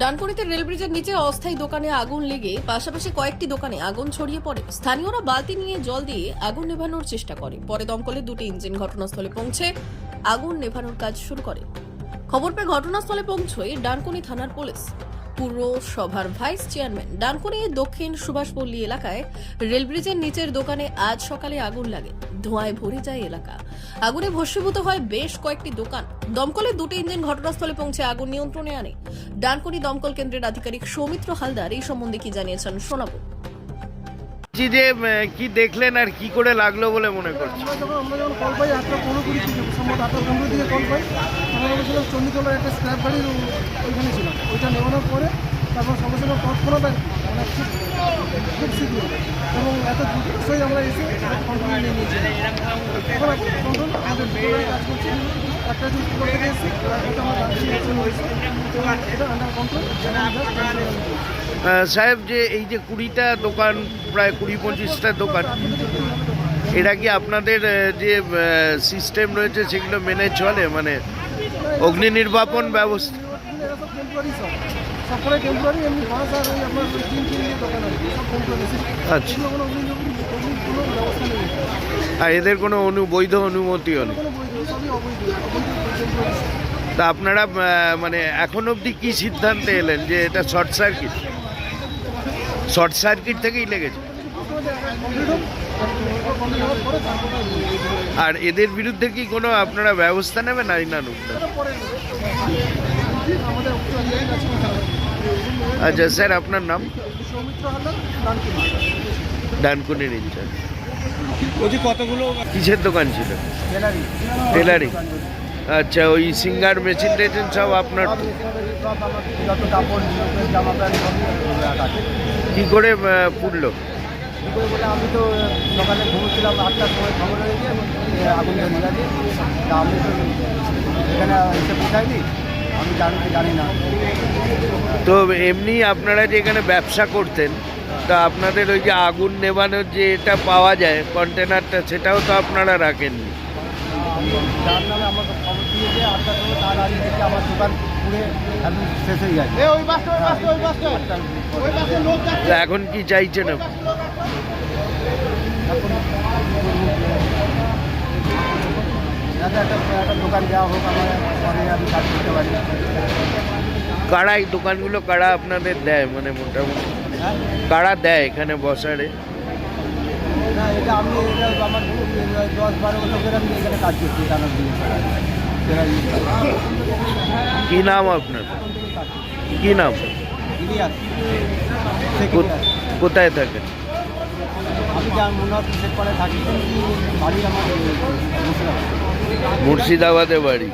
ডানকুনিতে rail ব্রিজের নিচে অস্থায়ী দোকানে আগুন লেগে পাশাপাশি কয়েকটি দোকানে আগুন ছড়িয়ে পড়ে। স্থানীয়রা বালতি নিয়ে জল দিয়ে আগুন নেভানোর চেষ্টা করে। পরে দমকলে দুটি ইঞ্জিন ঘটনাস্থলে পৌঁছে আগুন নেভানোর কাজ শুরু করে। খবর পেয়ে ঘটনাস্থলে পৌঁছয় ডানকুনি থানার পুলিশ। পুরসভার ভাইস চেয়ারম্যান। ডানকুনি দক্ষিণ সুভাষপল্লী এলাকায় রেল ব্রিজের নিচের দোকানে আজ সকালে আগুন লাগে। ধোঁয়ায় ভরে যায় এলাকা। আগুনে ভস্মীভূত হয় বেশ কয়েকটি দোকান। দমকলের দুটি ইঞ্জিন ঘটনাস্থলে পৌঁছে আগুন নিয়ন্ত্রণে আনে। ডানকুনি দমকল কেন্দ্রের আধিকারিক সৌমিত্র হালদার এই সম্বন্ধে কি জানিয়েছেন শোনাবো। বলছি যে কি দেখলেন আর কি করে লাগল বলে মনে করছি আমরা যখন কল পাই আটটা পনেরো কুড়ি সম্ভবত আটটা পনেরো দিকে কল পাই। আমরা বলেছিলাম চণ্ডীতলার একটা স্ক্র্যাপ গাড়ির ওইখানে ছিলাম ওইটা নেওয়ানোর পরে তারপর সঙ্গে সঙ্গে কি, মানে শীঘ্র এবং এত দ্রুতই আমরা এসে কন্ট্রোল সাহেব যে এই যে কুড়িটা দোকান প্রায় কুড়ি পঁচিশটা দোকান এটা কি আপনাদের যে সিস্টেম রয়েছে সেগুলো মেনে চলে? মানে অগ্নি নির্বাপন ব্যবস্থা। আচ্ছা। আর এদের কোনো অনু, বৈধ অনুমতিও নেই। তা আপনারা মানে এখন অবধি কি সিদ্ধান্তে এলেন যে এটা শর্ট সার্কিট? শর্ট সার্কিট থেকেই লেগেছে। আর এদের বিরুদ্ধে কি কোনো আপনারা ব্যবস্থা নেবেন কথা হবে। আচ্ছা স্যার, আপনার নাম? ডানকুনির ইনচার্জ। কতগুলো কিসের দোকান ছিল? টেলারিং। আচ্ছা ওই সিঙ্গার মেশিন টেশিন সব আপনার কি করে পুড়লো? করে বলে আমি তো সকালে ঘুমোচ্ছিলাম, আটটার সময় খবর হয়েছে আগুন ধরে গেছে। তা আমি তো এখানে এসে পৌঁছাইনি, আমি জানি জানি না। তো এমনি আপনারা যে এখানে ব্যবসা করতেন, তা আপনাদের ওই যে আগুন নেবানোর যে এটা পাওয়া যায় কন্টেনারটা সেটাও তো আপনারা রাখেননি? যার নামে আমাকে খবর দিয়েছে আটটার সময় তার আগে থেকে আমার দোকান পুরে একদম শেষ হয়ে যায় এখন কি চাইছেন কারা এই দোকানগুলো কারা আপনাদের দেয় মানে মোটামুটি? হ্যাঁ? কারা দেয় এখানে বসারে? না এটা আমি এটা আমার দশ বারো বছর ধরে আমি এখানে কাজ করছি টানা কি নাম আপনার? কি নাম? কোথায় থাকেন আমি যা মনে হচ্ছে পরে থাকি বাড়ি আমার মুর্শিদাবাদে। বাড়ি।